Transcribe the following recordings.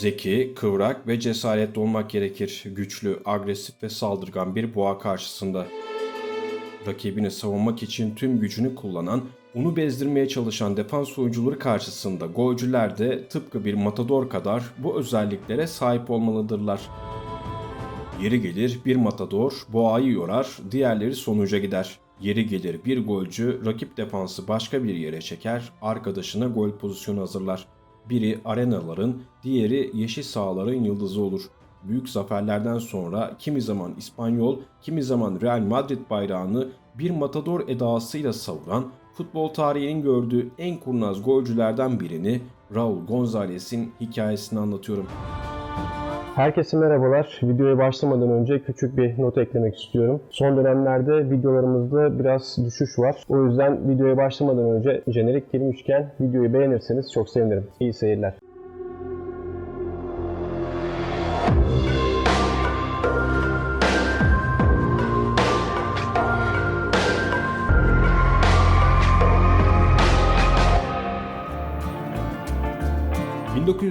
Zeki, kıvrak ve cesaretli olmak gerekir. Güçlü, agresif ve saldırgan bir boğa karşısında. Rakibini savunmak için tüm gücünü kullanan, onu bezdirmeye çalışan defans oyuncuları karşısında golcüler de tıpkı bir matador kadar bu özelliklere sahip olmalıdırlar. Yeri gelir bir matador boğayı yorar, diğerleri sonuca gider. Yeri gelir bir golcü rakip defansı başka bir yere çeker, arkadaşına gol pozisyonu hazırlar. Biri arenaların, diğeri yeşil sahaların yıldızı olur. Büyük zaferlerden sonra kimi zaman İspanyol, kimi zaman Real Madrid bayrağını bir matador edasıyla savuran, futbol tarihinin gördüğü en kurnaz golcülerden birini Raul Gonzalez'in hikayesini anlatıyorum. Herkese merhabalar. Videoya başlamadan önce küçük bir not eklemek istiyorum. Son dönemlerde videolarımızda biraz düşüş var. O yüzden videoya başlamadan önce jenerik girmişken videoyu beğenirseniz çok sevinirim. İyi seyirler.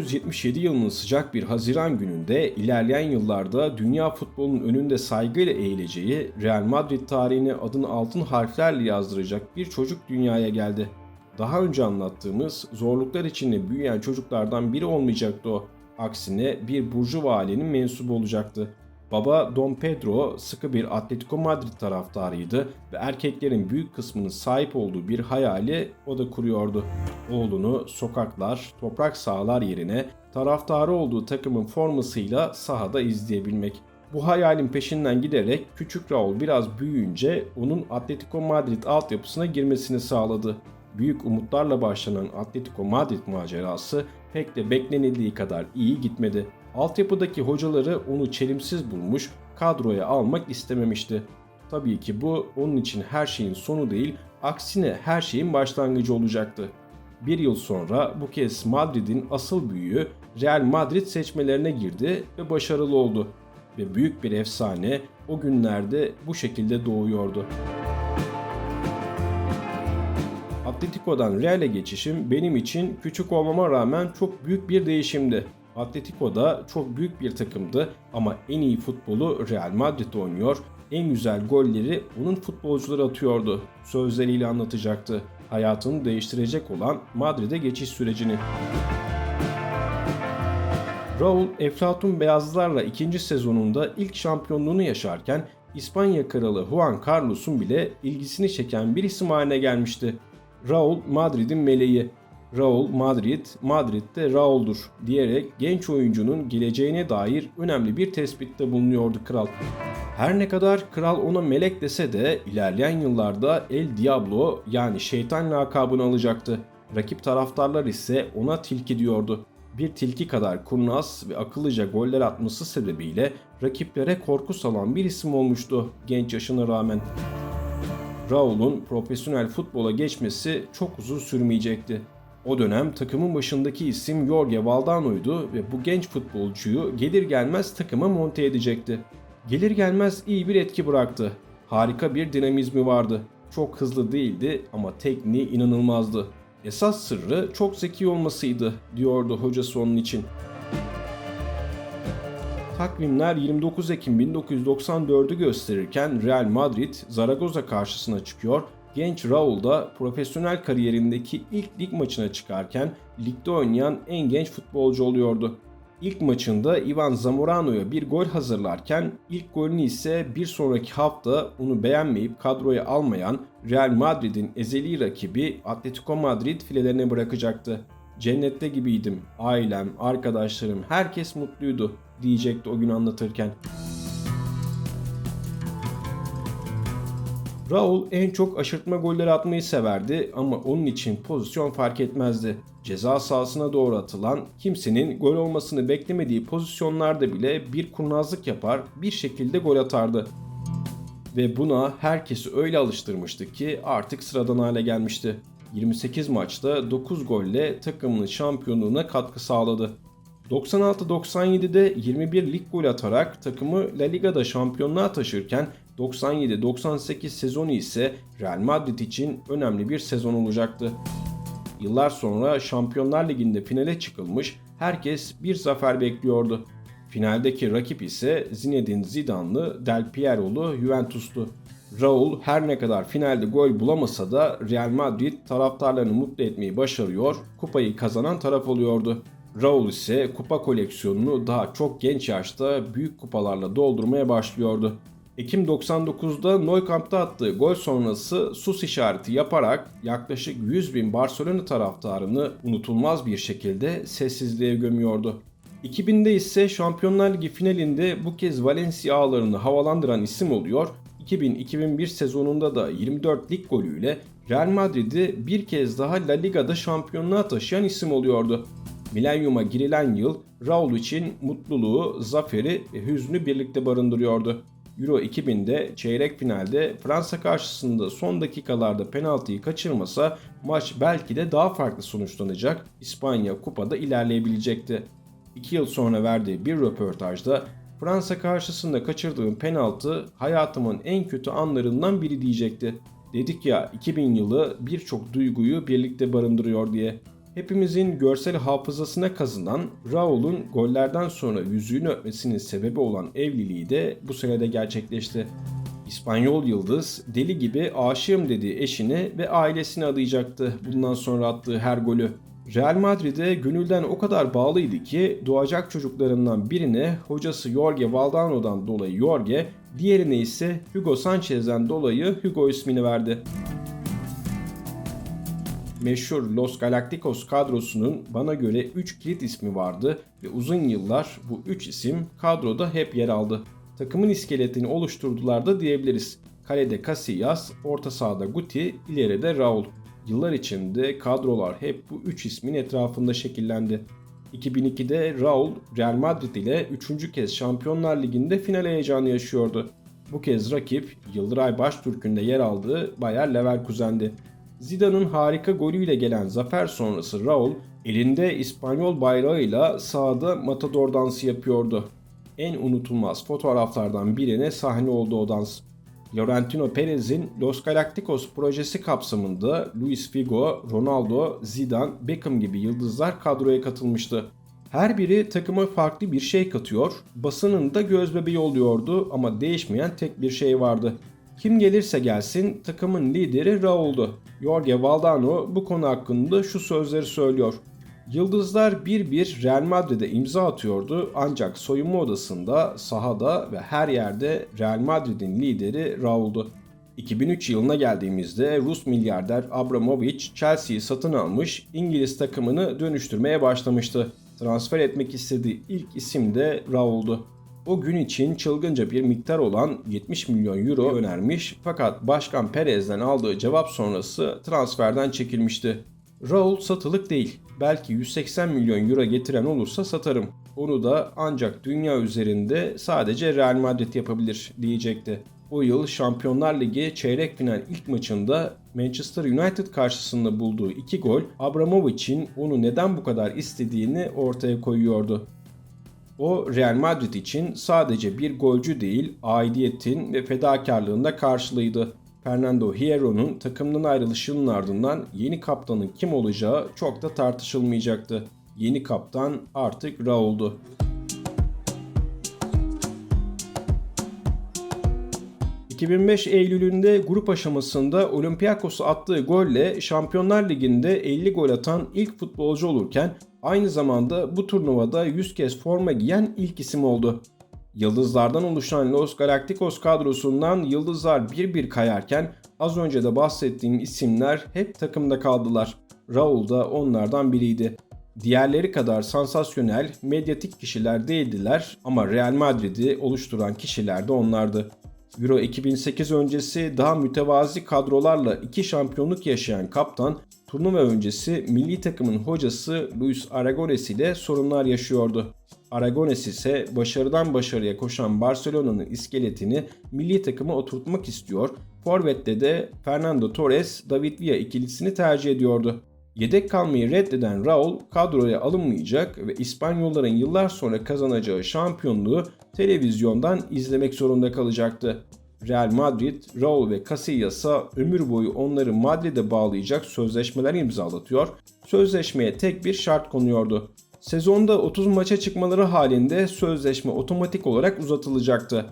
...1977 yılının sıcak bir Haziran gününde ilerleyen yıllarda dünya futbolunun önünde saygıyla eğileceği Real Madrid tarihine adını altın harflerle yazdıracak bir çocuk dünyaya geldi. Daha önce anlattığımız zorluklar içinde büyüyen çocuklardan biri olmayacaktı o. Aksine bir burjuva ailenin mensubu olacaktı. Baba Don Pedro sıkı bir Atletico Madrid taraftarıydı ve erkeklerin büyük kısmının sahip olduğu bir hayali o da kuruyordu. Oğlunu sokaklar, toprak sahalar yerine taraftarı olduğu takımın formasıyla sahada izleyebilmek. Bu hayalin peşinden giderek küçük Raul biraz büyüyünce onun Atletico Madrid altyapısına girmesini sağladı. Büyük umutlarla başlanan Atletico Madrid macerası pek de beklenildiği kadar iyi gitmedi. Altyapıdaki hocaları onu çelimsiz bulmuş, kadroya almak istememişti. Tabii ki bu onun için her şeyin sonu değil, aksine her şeyin başlangıcı olacaktı. Bir yıl sonra bu kez Madrid'in asıl büyüğü Real Madrid seçmelerine girdi ve başarılı oldu. Ve büyük bir efsane o günlerde bu şekilde doğuyordu. Atletico'dan Real'e geçişim benim için küçük olmama rağmen çok büyük bir değişimdi. Atletico da çok büyük bir takımdı ama en iyi futbolu Real Madrid oynuyor, en güzel golleri onun futbolcuları atıyordu. Sözleriyle anlatacaktı. Hayatını değiştirecek olan Madrid'e geçiş sürecini. Raul, Eflatun Beyazlılarla ikinci sezonunda ilk şampiyonluğunu yaşarken İspanya kralı Juan Carlos'un bile ilgisini çeken bir isim haline gelmişti. Raul Madrid'in meleği. Raul Madrid, Madrid'de Raul'dur diyerek genç oyuncunun geleceğine dair önemli bir tespitte bulunuyordu kral. Her ne kadar kral ona melek dese de ilerleyen yıllarda El Diablo yani şeytan lakabını alacaktı. Rakip taraftarlar ise ona tilki diyordu. Bir tilki kadar kurnaz ve akıllıca goller atması sebebiyle rakiplere korku salan bir isim olmuştu genç yaşına rağmen. Raul'un profesyonel futbola geçmesi çok uzun sürmeyecekti. O dönem takımın başındaki isim Jorge Valdano'ydu ve bu genç futbolcuyu gelir gelmez takıma monte edecekti. Gelir gelmez iyi bir etki bıraktı. Harika bir dinamizmi vardı. Çok hızlı değildi ama tekniği inanılmazdı. Esas sırrı çok zeki olmasıydı diyordu hocası onun için. Takvimler 29 Ekim 1994'ü gösterirken Real Madrid Zaragoza karşısına çıkıyor. Genç Raul da profesyonel kariyerindeki ilk lig maçına çıkarken ligde oynayan en genç futbolcu oluyordu. İlk maçında Ivan Zamorano'ya bir gol hazırlarken ilk golünü ise bir sonraki hafta onu beğenmeyip kadroya almayan Real Madrid'in ezeli rakibi Atletico Madrid filelerine bırakacaktı. Cennette gibiydim. Ailem, arkadaşlarım, herkes mutluydu diyecekti o gün anlatırken. Raul en çok aşırtma golleri atmayı severdi ama onun için pozisyon fark etmezdi. Ceza sahasına doğru atılan, kimsenin gol olmasını beklemediği pozisyonlarda bile bir kurnazlık yapar, bir şekilde gol atardı. Ve buna herkesi öyle alıştırmıştı ki artık sıradan hale gelmişti. 28 maçta 9 golle takımının şampiyonluğuna katkı sağladı. 96-97'de 21 lig gol atarak takımı La Liga'da şampiyonluğa taşırken 97-98 sezonu ise Real Madrid için önemli bir sezon olacaktı. Yıllar sonra Şampiyonlar Ligi'nde finale çıkılmış, herkes bir zafer bekliyordu. Finaldeki rakip ise Zinedine Zidane'lı Del Piero'lu Juventus'tu. Raul her ne kadar finalde gol bulamasa da Real Madrid taraftarlarını mutlu etmeyi başarıyor, kupayı kazanan taraf oluyordu. Raul ise kupa koleksiyonunu daha çok genç yaşta büyük kupalarla doldurmaya başlıyordu. Ekim 99'da Nou Camp'ta attığı gol sonrası sus işareti yaparak yaklaşık 100 bin Barcelona taraftarını unutulmaz bir şekilde sessizliğe gömüyordu. 2000'de ise Şampiyonlar Ligi finalinde bu kez Valencia ağlarını havalandıran isim oluyor 2000-2001 sezonunda da 24 lig golüyle Real Madrid'i bir kez daha La Liga'da şampiyonluğa taşıyan isim oluyordu. Milenyuma girilen yıl Raul için mutluluğu, zaferi ve hüznü birlikte barındırıyordu. Euro 2000'de çeyrek finalde Fransa karşısında son dakikalarda penaltıyı kaçırmasa maç belki de daha farklı sonuçlanacak, İspanya kupada ilerleyebilecekti. 2 yıl sonra verdiği bir röportajda Fransa karşısında kaçırdığım penaltı hayatımın en kötü anlarından biri diyecekti. Dedik ya 2000 yılı birçok duyguyu birlikte barındırıyor diye. Hepimizin görsel hafızasına kazınan Raul'un gollerden sonra yüzüğünü öpmesinin sebebi olan evliliği de bu senede gerçekleşti. İspanyol yıldız deli gibi aşığım dediği eşini ve ailesini adayacaktı bundan sonra attığı her golü. Real Madrid'e gönülden o kadar bağlıydı ki doğacak çocuklarından birine hocası Jorge Valdano'dan dolayı Jorge, diğerine ise Hugo Sanchez'den dolayı Hugo ismini verdi. Meşhur Los Galacticos kadrosunun bana göre 3 kilit ismi vardı ve uzun yıllar bu 3 isim kadroda hep yer aldı. Takımın iskeletini oluşturdular da diyebiliriz. Kalede Casillas, orta sahada Guti, ileride Raul. Yıllar içinde kadrolar hep bu 3 ismin etrafında şekillendi. 2002'de Raul Real Madrid ile 3. kez Şampiyonlar Ligi'nde final heyecanı yaşıyordu. Bu kez rakip Yıldıray Baştürk'ün de yer aldığı Bayer Leverkusen'di. Zidane'ın harika golüyle gelen zafer sonrası Raul elinde İspanyol bayrağıyla sahada matador dansı yapıyordu. En unutulmaz fotoğraflardan birine sahne oldu o dans. Florentino Perez'in Los Galacticos projesi kapsamında Luis Figo, Ronaldo, Zidane, Beckham gibi yıldızlar kadroya katılmıştı. Her biri takıma farklı bir şey katıyor, basının da gözbebeği oluyordu ama değişmeyen tek bir şey vardı. Kim gelirse gelsin takımın lideri Raul'du. Jorge Valdano bu konu hakkında şu sözleri söylüyor. Yıldızlar bir bir Real Madrid'e imza atıyordu ancak soyunma odasında, sahada ve her yerde Real Madrid'in lideri Raul'du. 2003 yılına geldiğimizde Rus milyarder Abramovich Chelsea'yi satın almış, İngiliz takımını dönüştürmeye başlamıştı. Transfer etmek istediği ilk isim de Raul'du. O gün için çılgınca bir miktar olan 70 milyon euro önermiş fakat Başkan Perez'den aldığı cevap sonrası transferden çekilmişti. Raul satılık değil. Belki 180 milyon euro getiren olursa satarım. Onu da ancak dünya üzerinde sadece Real Madrid yapabilir diyecekti. O yıl Şampiyonlar Ligi çeyrek final ilk maçında Manchester United karşısında bulduğu iki gol Abramovich'in onu neden bu kadar istediğini ortaya koyuyordu. O Real Madrid için sadece bir golcü değil, aidiyetin ve fedakarlığın da karşılığıydı. Fernando Hierro'nun takımdan ayrılışının ardından yeni kaptanın kim olacağı çok da tartışılmayacaktı. Yeni kaptan artık Raul'du. ...2005 Eylül'ünde grup aşamasında Olympiakos'a attığı golle Şampiyonlar Ligi'nde 50 gol atan ilk futbolcu olurken aynı zamanda bu turnuvada 100 kez forma giyen ilk isim oldu. Yıldızlardan oluşan Los Galacticos kadrosundan yıldızlar bir bir kayarken az önce de bahsettiğim isimler hep takımda kaldılar. Raul da onlardan biriydi. Diğerleri kadar sansasyonel, medyatik kişiler değildiler ama Real Madrid'i oluşturan kişiler de onlardı. Euro 2008 öncesi daha mütevazi kadrolarla iki şampiyonluk yaşayan kaptan, turnuva öncesi milli takımın hocası Luis Aragones ile sorunlar yaşıyordu. Aragones ise başarıdan başarıya koşan Barcelona'nın iskeletini milli takıma oturtmak istiyor. Forvet'te de Fernando Torres, David Villa ikilisini tercih ediyordu. Yedek kalmayı reddeden Raul kadroya alınmayacak ve İspanyolların yıllar sonra kazanacağı şampiyonluğu televizyondan izlemek zorunda kalacaktı. Real Madrid, Raul ve Casillas'a ömür boyu onları Madrid'e bağlayacak sözleşmeler imzalatıyor, sözleşmeye tek bir şart konuyordu. Sezonda 30 maça çıkmaları halinde sözleşme otomatik olarak uzatılacaktı.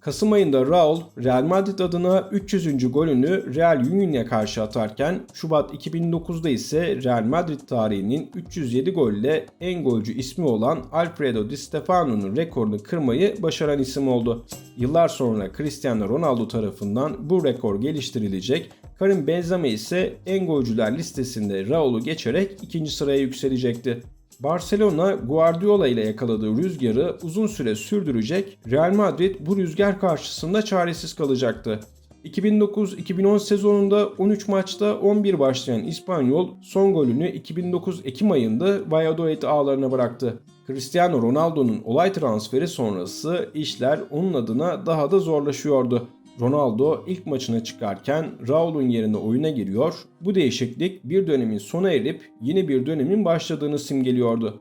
Kasım ayında Raul, Real Madrid adına 300. golünü Real Union'e karşı atarken Şubat 2009'da ise Real Madrid tarihinin 307 golle en golcü ismi olan Alfredo Di Stefano'nun rekorunu kırmayı başaran isim oldu. Yıllar sonra Cristiano Ronaldo tarafından bu rekor geliştirilecek, Karim Benzema ise en golcüler listesinde Raul'u geçerek ikinci sıraya yükselecekti. Barcelona Guardiola ile yakaladığı rüzgarı uzun süre sürdürecek, Real Madrid bu rüzgar karşısında çaresiz kalacaktı. 2009-2010 sezonunda 13 maçta 11 başlayan İspanyol son golünü 2009 Ekim ayında Valladolid ağlarına bıraktı. Cristiano Ronaldo'nun olay transferi sonrası işler onun adına daha da zorlaşıyordu. Ronaldo ilk maçına çıkarken Raul'un yerine oyuna giriyor. Bu değişiklik bir dönemin sona erip yeni bir dönemin başladığını simgeliyordu.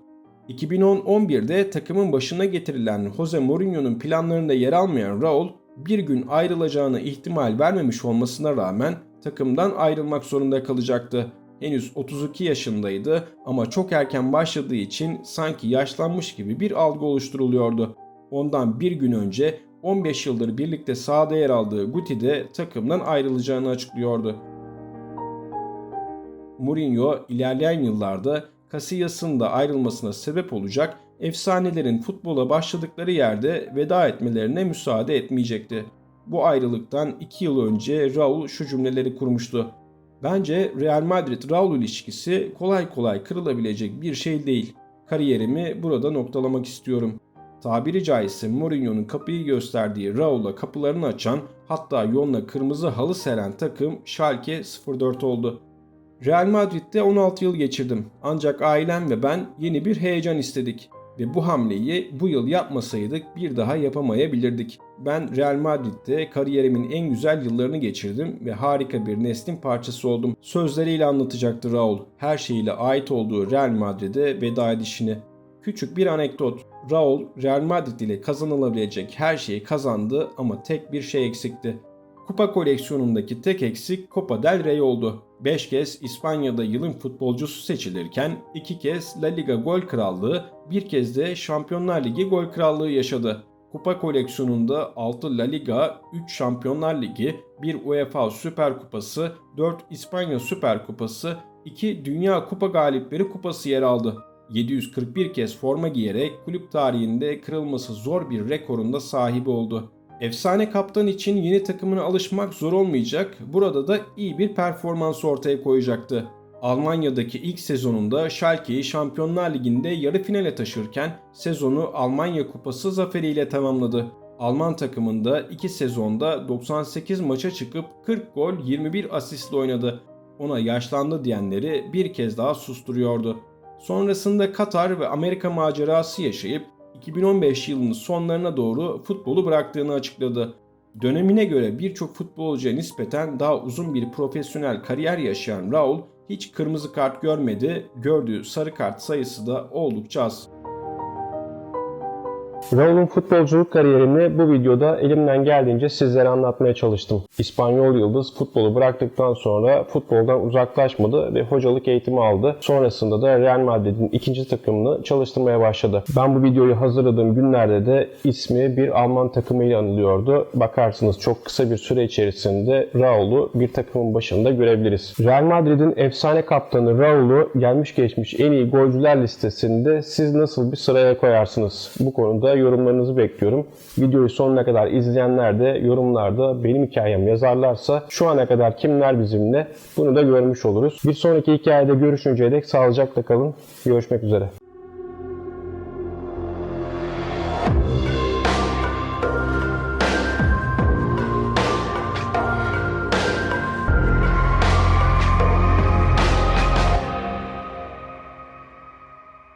2010-11'de takımın başına getirilen Jose Mourinho'nun planlarında yer almayan Raul, bir gün ayrılacağına ihtimal vermemiş olmasına rağmen takımdan ayrılmak zorunda kalacaktı. Henüz 32 yaşındaydı ama çok erken başladığı için sanki yaşlanmış gibi bir algı oluşturuluyordu. Ondan bir gün önce 15 yıldır birlikte sahada yer aldığı Guti de takımdan ayrılacağını açıklıyordu. Mourinho ilerleyen yıllarda Casillas'ın da ayrılmasına sebep olacak efsanelerin futbola başladıkları yerde veda etmelerine müsaade etmeyecekti. Bu ayrılıktan 2 yıl önce Raul şu cümleleri kurmuştu. Bence Real Madrid-Raul ilişkisi kolay kolay kırılabilecek bir şey değil. Kariyerimi burada noktalamak istiyorum. Tabiri caizse Mourinho'nun kapıyı gösterdiği Raul'a kapılarını açan hatta yoluna kırmızı halı seren takım Schalke 04 oldu. Real Madrid'de 16 yıl geçirdim. Ancak ailem ve ben yeni bir heyecan istedik ve bu hamleyi bu yıl yapmasaydık bir daha yapamayabilirdik. Ben Real Madrid'de kariyerimin en güzel yıllarını geçirdim ve harika bir neslin parçası oldum. Sözleriyle anlatacaktı Raul. Her şeyiyle ait olduğu Real Madrid'e veda edişini. Küçük bir anekdot. Raul Real Madrid ile kazanılabilecek her şeyi kazandı ama tek bir şey eksikti. Kupa koleksiyonundaki tek eksik Copa del Rey oldu. 5 kez İspanya'da yılın futbolcusu seçilirken 2 kez La Liga gol krallığı, bir kez de Şampiyonlar Ligi gol krallığı yaşadı. Kupa koleksiyonunda 6 La Liga, 3 Şampiyonlar Ligi, 1 UEFA Süper Kupası, 4 İspanya Süper Kupası, 2 Dünya Kupa Galipleri Kupası yer aldı. 741 kez forma giyerek kulüp tarihinde kırılması zor bir rekorunda sahibi oldu. Efsane kaptan için yeni takımına alışmak zor olmayacak, burada da iyi bir performans ortaya koyacaktı. Almanya'daki ilk sezonunda Schalke'yi Şampiyonlar Ligi'nde yarı finale taşırken sezonu Almanya Kupası zaferiyle tamamladı. Alman takımında 2 sezonda 98 maça çıkıp 40 gol 21 asistle oynadı. Ona yaşlandı diyenleri bir kez daha susturuyordu. Sonrasında Katar ve Amerika macerası yaşayıp 2015 yılının sonlarına doğru futbolu bıraktığını açıkladı. Dönemine göre birçok futbolcuya nispeten daha uzun bir profesyonel kariyer yaşayan Raul hiç kırmızı kart görmedi, gördüğü sarı kart sayısı da oldukça az. Raul'un futbolculuk kariyerini bu videoda elimden geldiğince sizlere anlatmaya çalıştım. İspanyol Yıldız futbolu bıraktıktan sonra futboldan uzaklaşmadı ve hocalık eğitimi aldı. Sonrasında da Real Madrid'in ikinci takımını çalıştırmaya başladı. Ben bu videoyu hazırladığım günlerde de ismi bir Alman takımıyla anılıyordu. Bakarsınız çok kısa bir süre içerisinde Raul'u bir takımın başında görebiliriz. Real Madrid'in efsane kaptanı Raul'u gelmiş geçmiş en iyi golcüler listesinde siz nasıl bir sıraya koyarsınız? Bu konuda yorumlarınızı bekliyorum. Videoyu sonuna kadar izleyenler de yorumlarda benim hikayem yazarlarsa şu ana kadar kimler bizimle bunu da görmüş oluruz. Bir sonraki hikayede görüşünceye dek sağlıcakla kalın. Görüşmek üzere.